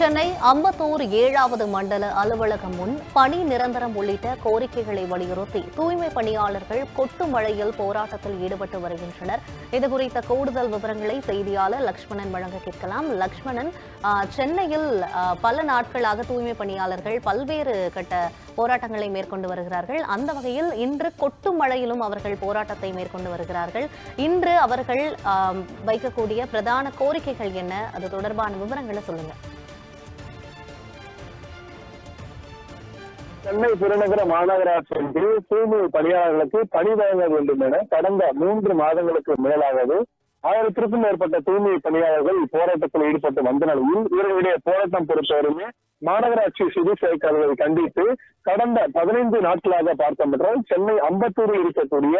சென்னை அம்பத்தூர் ஏழாவது மண்டல அலுவலகம் முன் பணி நிரந்தரம் உள்ளிட்ட கோரிக்கைகளை வலியுறுத்தி தூய்மை பணியாளர்கள் கொட்டு மழையில் போராட்டத்தில் ஈடுபட்டு வருகின்றனர். இதுகுறித்த கூடுதல் விவரங்களை செய்தியாளர் லக்ஷ்மணன் வழங்க கேட்கலாம். லக்ஷ்மணன் சென்னையில் பல நாட்களாக தூய்மை பணியாளர்கள் பல்வேறு கட்ட போராட்டங்களை மேற்கொண்டு வருகிறார்கள். அந்த வகையில் இன்று கொட்டு மழையிலும் அவர்கள் போராட்டத்தை மேற்கொண்டு வருகிறார்கள். இன்று அவர்கள் வைக்கக்கூடிய பிரதான கோரிக்கைகள் என்ன? அது தொடர்பான விவரங்களை சொல்லுங்க. சென்னை பெருநகர மாநகராட்சிக்கு தூய்மை பணியாளர்களுக்கு பணி வழங்க வேண்டும் என கடந்த மூன்று மாதங்களுக்கு மேலாகவே ஆயிரத்திற்கும் மேற்பட்ட தூய்மை பணியாளர்கள் போராட்டத்தில் ஈடுபட்டு வந்த நிலையில் இவர்களுடைய போராட்டம் பொறுத்தவரையுமே மாநகராட்சி சிறு சேர்க்காததை கண்டித்து கடந்த பதினைந்து நாட்களாக பார்த்தோம் என்றால் சென்னை அம்பத்தூரில் இருக்கக்கூடிய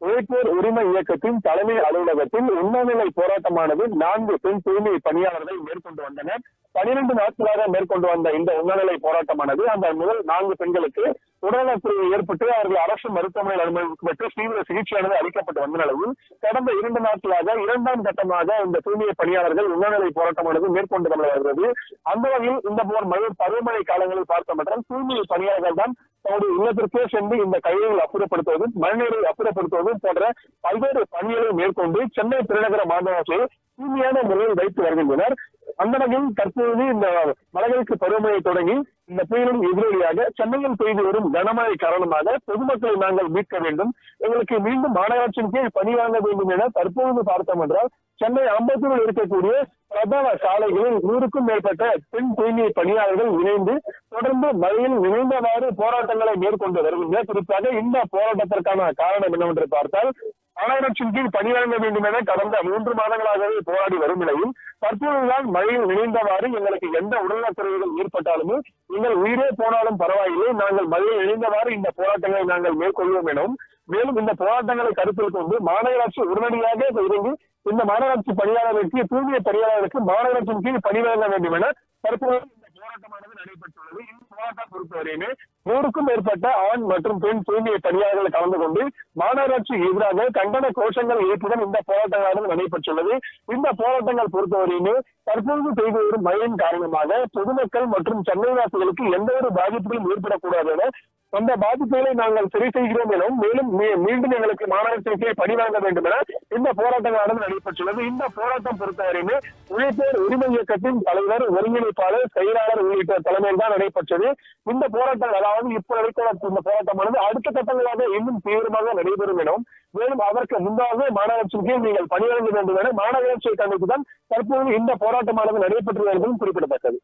உழைப்போர் உரிமை இயக்கத்தின் தலைமை அலுவலகத்தில் உண்ணாநிலை போராட்டமானது நான்கு பெண் தூய்மை பணியாளர்கள் மேற்கொண்டு வந்தனர். பனிரெண்டு நாட்களாக மேற்கொண்டு வந்த இந்த உண்ணநிலை போராட்டமானது அந்த முதல் நான்கு பெண்களுக்கு உடல்நலப்பிரிவு ஏற்பட்டு அவர்கள் அரசு மருத்துவமனையில் அனுமதிக்கப்பட்டு தீவிர சிகிச்சையானது அளிக்கப்பட்டு வந்த நிலையில் கடந்த இரண்டு நாட்களாக இரண்டாம் கட்டமாக இந்த தூய்மை பணியாளர்கள் உண்ணநிலை போராட்டமானது மேற்கொண்டு வருகிறது அந்த வகையில் இந்த போர் மழை பருவமழை காலங்களில் பார்த்த மட்டும் தூய்மை பணியாளர்கள் தான் தன்னுடைய இல்லத்திற்கே சென்று இந்த கையை அப்புறப்படுத்துவதும் மழைநீரை அப்புறப்படுத்துவதும் போன்ற பல்வேறு பணிகளை மேற்கொண்டு சென்னை பெருநகர மாநகராட்சியை தூய்மையான முறையில் வைத்து வருகின்றனர். அந்த வகையில் தற்போது இந்த மலைகளுக்கு பருவமழை தொடங்கி இந்த புயலின் எதிரொலியாக சென்னையில் பெய்து வரும் கனமழை காரணமாக பொதுமக்களை நாங்கள் மீட்க வேண்டும். எங்களுக்கு மீண்டும் மாநகராட்சியின் கீழ் பணி வாங்க வேண்டும் என தற்போது பார்த்தோம் என்றால் சென்னை அம்பத்தூரில் இருக்கக்கூடிய பிரதான சாலைகளில் நூறுக்கும் மேற்பட்ட பெண் தூய்மை பணியாளர்கள் இணைந்து தொடர்ந்து மழையில் இணைந்தவாறு போராட்டங்களை மேற்கொண்டு வருகின்றனர். குறிப்பாக இந்த போராட்டத்திற்கான காரணம் என்னவென்று பார்த்தால் மாநகராட்சியின் கீழ் பணி வழங்க வேண்டும் என கடந்த மூன்று மாதங்களாகவே போராடி வரும் நிலையில் தற்போதுதான் மழையில் இணைந்தவாறு எங்களுக்கு எந்த உடல்நலக்குறைவுகள் ஏற்பட்டாலுமே நீங்கள் உயிரே போனாலும் பரவாயில்லை நாங்கள் மழையில் இணைந்தவாறு இந்த போராட்டங்களை நாங்கள் மேற்கொள்வோம் எனவும் மேலும் இந்த போராட்டங்களை கருத்தில் கொண்டு மாநகராட்சி உடனடியாக இறங்கி இந்த மாநகராட்சி பணியாளர்களுக்கு தூய்மை பணியாளர்களுக்கு மாநகராட்சியின் கீழ் பணி வழங்க வேண்டும் என தற்போது இந்த போராட்டமானது நடைபெற்றுள்ளது. இந்த போராட்டம் பொறுத்தவரையுமே நூறுக்கும் மேற்பட்ட ஆண் மற்றும் பெண் தூய்மை பணியாளர்கள் கலந்து கொண்டு மாநகராட்சிக்கு எதிராக கண்டன கோஷங்கள் ஏற்றுடன் இந்த போராட்டங்களானது நடைபெற்றுள்ளது. இந்த போராட்டங்கள் பொறுத்தவரையுமே தற்போது பெய்து வரும் மழையின் காரணமாக பொதுமக்கள் மற்றும் சென்னைவாசிகளுக்கு எந்த ஒரு பாதிப்புகளும் ஏற்படக்கூடாது என அந்த பாதிப்புகளை நாங்கள் சரி செய்கிறோம் எனவும் மேலும் மீண்டும் எங்களுக்கு மாநகராட்சிக்கே பணி வாங்க வேண்டும் என இந்த போராட்டங்களானது நடைபெற்றுள்ளது. இந்த போராட்டம் பொறுத்தவரையுமே உழைப்பேர் உரிமை இயக்கத்தின் தலைவர் ஒருங்கிணைப்பாளர் செயலாளர் உள்ளிட்ட தலைமையில் தான் நடைபெற்றது. இந்த போராட்டம் அதாவது இப்ப நடைபெற இந்த போராட்டமானது அடுத்த கட்டங்களாக இன்னும் தீவிரமாக நடைபெறும் எனவும் மேலும் அதற்கு முன்பாக மாநகராட்சிக்கு நீங்கள் பணி வழங்க வேண்டும் என மாநகராட்சியை கண்டித்து தான் தற்போது இந்த போராட்டமானது நடைபெற்றது என்பதும் குறிப்பிடத்தக்கது.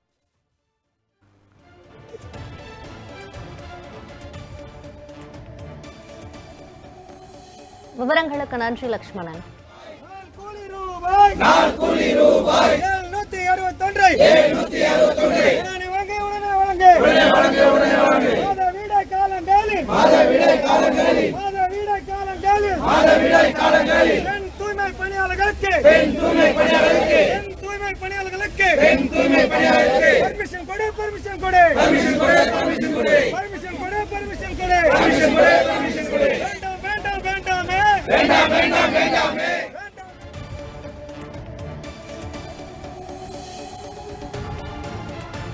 விவரங்களுக்கு நன்றி லக்ஷ்மணன். கூலி ரூபாய். அறுபத்தொன்றை எழுநூத்தி அறுபத்தொன்றை உடனே வாங்க உடனே வழங்கு உடனே வழங்கு உடனே வழங்கு மாத வீடை காலங்களில் மாத வீடை காலங்களில் மாத வீடை காலங்களில் மாத வீடை காலங்களில் பெண் தூய்மை பணியாளர்களுக்கு. பெண் தூய்மை பணியாளர்களுக்கு. பெண் தூய்மை பணியாளர்களுக்கு. பெண் தூய்மை பணியாளர்களுக்கு. பர்மிஷன் கொடு பர்மிஷன் கொடு. பர்மிஷன் கொடு பர்மிஷன் கொடு. பர்மிஷன் கொடு பர்மிஷன் கொடு. பர்மிஷன் கொடு பர்மிஷன் கொடு. வேண்டாம் வேண்டாம் வேண்டாமே. வேண்டாம் வேண்டாம் வேண்டாம்.